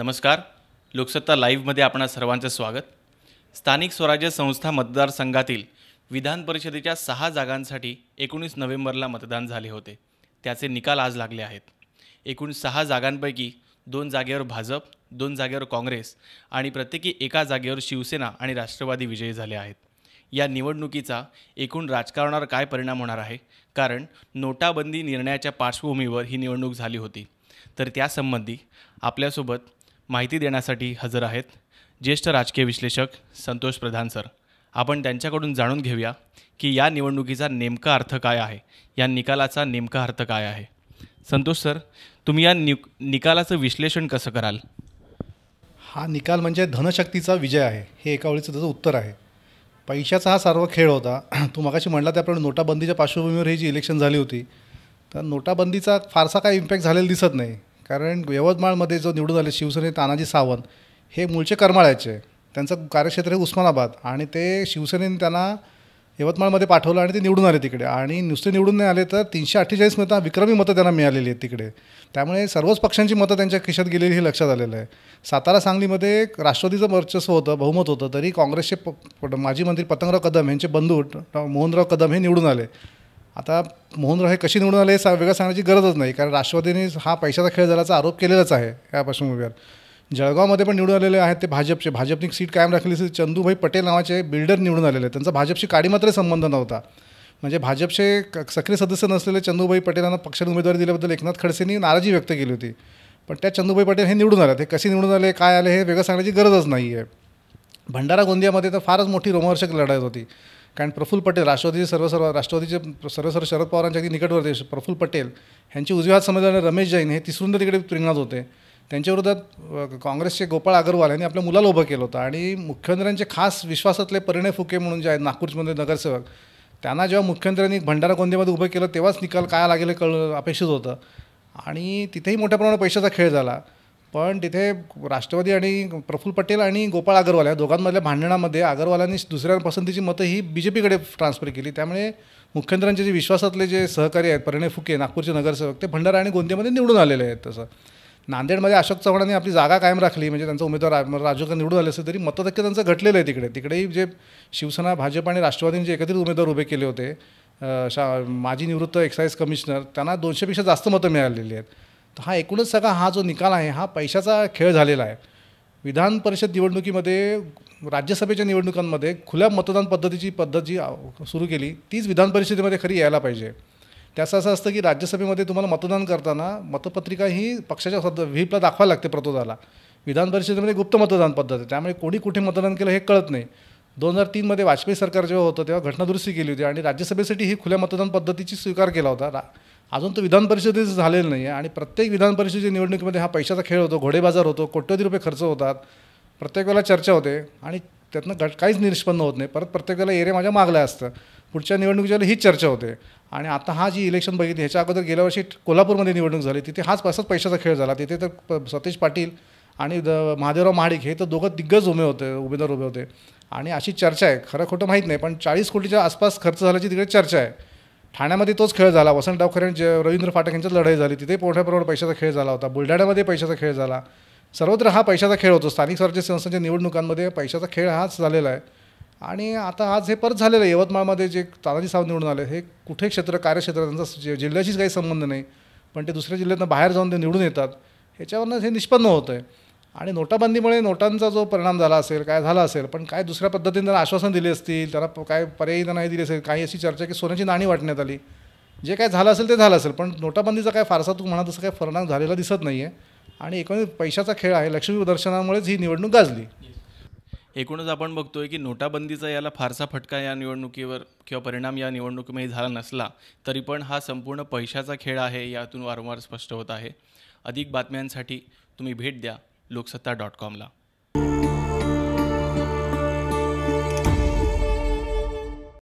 नमस्कार. लोकसत्ता लाईव्हमध्ये आपणा सर्वांचं स्वागत. स्थानिक स्वराज्य संस्था मतदारसंघातील विधान परिषदेच्या सहा जागांसाठी एकोणीस नोव्हेंबरला मतदान झाले होते. त्याचे निकाल आज लागले आहेत. एकूण सहा जागांपैकी दोन जागेवर भाजप दोन जागेवर काँग्रेस आणि प्रत्येकी एका जागेवर शिवसेना आणि राष्ट्रवादी विजयी झाले आहेत. या निवडणुकीचा एकूण राजकारणावर काय परिणाम होणार आहे? कारण नोटाबंदी निर्णयाच्या पार्श्वभूमीवर ही निवडणूक झाली होती. तर त्यासंबंधी आपल्यासोबत माहिती देण्यासाठी हजर आहेत ज्येष्ठ राजकीय विश्लेषक संतोष प्रधान सर. आपण त्यांच्याकडून जाणून घेऊया की या निवडणुकीचा नेमका अर्थ काय आहे? या निकालाचा नेमका अर्थ काय आहे? संतोष सर तुम्ही या नि निकालाचं विश्लेषण कसं कराल? हा निकाल म्हणजे धनशक्तीचा विजय आहे हे एका वेळीचं त्याचं उत्तर आहे. पैशाचा हा सर्व खेळ होता. तू मगाशी म्हणला त्याप्रमाणे नोटाबंदीच्या पार्श्वभूमीवर ही जी इलेक्शन झाली होती तर नोटाबंदीचा फारसा काही इम्पॅक्ट झालेला दिसत नाही. कारण यवतमाळमध्ये जो निवडून आले शिवसेने तानाजी सावंत हे मूळचे करमाळ्याचे. त्यांचं कार्यक्षेत्र हे उस्मानाबाद आणि ते शिवसेनेने त्यांना यवतमाळमध्ये पाठवलं आणि ते निवडून आले तिकडे. आणि नुसते निवडून नाही आले तर तीनशे अठ्ठेचाळीस मतं विक्रमी मतं त्यांना मिळालेली आहेत तिकडे. त्यामुळे सर्वच पक्षांची मतं त्यांच्या खिशात गेलेली हे लक्षात आलेलं आहे. सातारा सांगलीमध्ये राष्ट्रवादीचं वर्चस्व होतं बहुमत होतं तरी काँग्रेसचे प माजी मंत्री पतंगराव कदम यांचे बंधू मोहनराव कदम हे निवडून आले. आता मोहनराव हे कशी निवडून आले हे सा वेगळं सांगण्याची गरजच नाही. कारण राष्ट्रवादीने हा पैशाचा खेळ झाल्याचा आरोप केलेलाच आहे या पार्श्वभूमीवर. जळगावमध्ये पण निवडून आलेले आहेत ते भाजपचे. भाजपने सीट कायम राखली चंदूभाई पटेल नावाचे बिल्डर निवडून आलेले आहेत. त्यांचा भाजपशी काडी मात्र संबंध नव्हता. म्हणजे भाजपचे क- सक्रिय सदस्य नसलेले चंदूभाई पटेल यांना पक्षाने उमेदवारी दिल्याबद्दल एकनाथ खडसेंनी नाराजी व्यक्त केली होती. पण त्या चंदूभाई पटेल हे निवडून आले ते कसे निवडून आले काय आले हे वेगळं सांगण्याची गरजच नाही आहे भंडारा गोंदियामध्ये तर फारच मोठी रोमहर्षक लढाई होती. कारण प्रफुल्ल पटेल राष्ट्रवादीचे सर्व सर्व राष्ट्रवादीचे सर्व सर्व शरद पवारांच्या अगदी निकटवर्ती प्रफुल्ल पटेल ह्यांची उजव्या हात समजल्याने रमेश जैन हे तिसरूंदा तिकडे रिंगणात होते. त्यांच्या विरोधात काँग्रेसचे गोपाळ अग्रवाल यांनी आपल्या मुलाला उभं केलं होतं आणि मुख्यमंत्र्यांचे खास विश्वासातले परिणय फुके म्हणून जे आहेत नागपूरमध्ये नगरसेवक त्यांना जेव्हा मुख्यमंत्र्यांनी भंडारा गोंदियामध्ये उभं केलं तेव्हाच निकाल काय लागेल कळ अपेक्षित होतं. आणि तिथेही मोठ्या प्रमाणात पैशाचा खेळ झाला. पण तिथे राष्ट्रवादी आणि प्रफुल्ल पटेल आणि गोपाळ अगरवाल या दोघांमधल्या भांडणामध्ये अगरवालांनी दुसऱ्या पसंतीची मतं ही बी जे पीकडे ट्रान्सफर केली. त्यामुळे मुख्यमंत्र्यांचे जे विश्वासातले जे सहकारी आहेत परिणय फुके नागपूरचे नगरसेवक ते भंडारा आणि गोंदियामध्ये निवडून आलेले आहेत तसं. नांदेडमध्ये अशोक चव्हाणांनी आपली जागा कायम राखली म्हणजे त्यांचा उमेदवार राजूकर निवडून आले असेल तरी मतटक्के त्यांचं घटलेलं आहे तिकडे. तिकडेही जे शिवसेना भाजप आणि राष्ट्रवादीने जे एकत्रित उमेदवार उभे केले होते शा माजी निवृत्त एक्साईज कमिशनर त्यांना दोनशेपेक्षा जास्त मतं मिळालेली आहेत. तर हा एकूणच सगळा हा जो निकाल आहे हा पैशाचा खेळ झालेला आहे. विधान परिषद निवडणुकीमध्ये राज्यसभेच्या निवडणुकांमध्ये खुल्या मतदान पद्धतीची पद्धत जी सुरू केली तीच विधान परिषदेमध्ये खरी यायला पाहिजे. त्याचं असं असतं की राज्यसभेमध्ये तुम्हाला मतदान करताना मतपत्रिका ही पक्षाच्या सद व्हीपला दाखवायला लागते प्रतोदाला. विधान परिषदेमध्ये गुप्त मतदान पद्धत आहे. त्यामुळे कोणी कुठे मतदान केलं हे कळत नाही. दोन हजार तीनमध्ये वाजपेयी सरकार जेव्हा होतं तेव्हा घटनादुरुस्ती केली होती आणि राज्यसभेसाठी ही खुल्या मतदान पद्धतीची स्वीकार केला होता. रा अजून तो विधान परिषदेचं झालेलं नाही आहे आणि प्रत्येक विधान परिषदेच्या निवडणुकीमध्ये हा पैशाचा खेळ होतो घोडेबाजार होतो कोट्यवधी रुपये खर्च होतात. प्रत्येक वेळेला चर्चा होते आणि त्यातनं घट काहीच निष्पन्न होत नाही. परत प्रत्येक वेळेला एरिया माझ्या मागल्या असतं. पुढच्या निवडणुकीच्या वेळेला हीच चर्चा होते. आणि आता हा जी इलेक्शन बघितली ह्याच्या अगोदर गेल्या वर्षी कोल्हापूरमध्ये निवडणूक झाली. तिथे हाच असाच पैशाचा खेळ झाला. तिथे तर प- सतीश पाटील आणि द महादेवराव महाडिक हे तर दोघं दिग्गज उभे होते उमेदवार उभे होते. आणि अशी चर्चा आहे. खरं खोटं माहीत नाही पण चाळीस कोटीच्या आसपास खर्च झाल्याची तिकडे चर्चा आहे. ठाण्यामध्ये तोच खेळ झाला. वसंत डावखरे आणि जे- रवींद्र फाटक यांच्यात लढाई झाली. तिथे मोठ्या प्रमाणात पैशाचा खेळ झाला होता. बुलढाण्यामध्ये पैशाचा खेळ झाला. सर्वत्र हा पैशाचा खेळ होतो. स्थानिक स्वराज्य संस्थांच्या निवडणुकांमध्ये पैशाचा खेळ हाच झालेला आहे. आणि आता आज हे परत झालेलं आहे. यवतमाळमध्ये जे तानाजी साहेब निवडून आले हे कुठे क्षेत्र कार्यक्षेत्र त्यांचा जिल्ह्याशीच काही संबंध नाही. पण ते दुसऱ्या जिल्ह्यातनं बाहेर जाऊन ते निवडून येतात. ह्याच्यावरनं हे निष्पन्न होतं आहे आणि नोटाबंदीमुळे नोटांचा जो परिणाम झाला असेल काय झाला असेल पण काय दुसऱ्या पद्धतीने त्यांना आश्वासन दिले असतील त्यांना प- काय पर्यायी नाही दिले असेल काही अशी चर्चा की सोन्याची नाणी वाटण्यात आली. जे काय झालं असेल ते झालं असेल पण नोटाबंदीचा काय फारसा तू म्हणा तसं काय परिणाम झालेला दिसत नाही आहे आणि एकूण पैशाचा खेळ आहे लक्ष्मी दर्शनामुळेच ही निवडणूक गाजली. एकूणच आपण बघतोय की नोटाबंदीचा याला फारसा फटका या निवडणुकीवर किंवा परिणाम या निवडणुकीमध्ये झाला नसला तरी पण हा संपूर्ण पैशाचा खेळ आहे यातून वारंवार स्पष्ट होत आहे. अधिक बातम्यांसाठी तुम्ही भेट द्या. लोकसत्ता डॉट कॉमला.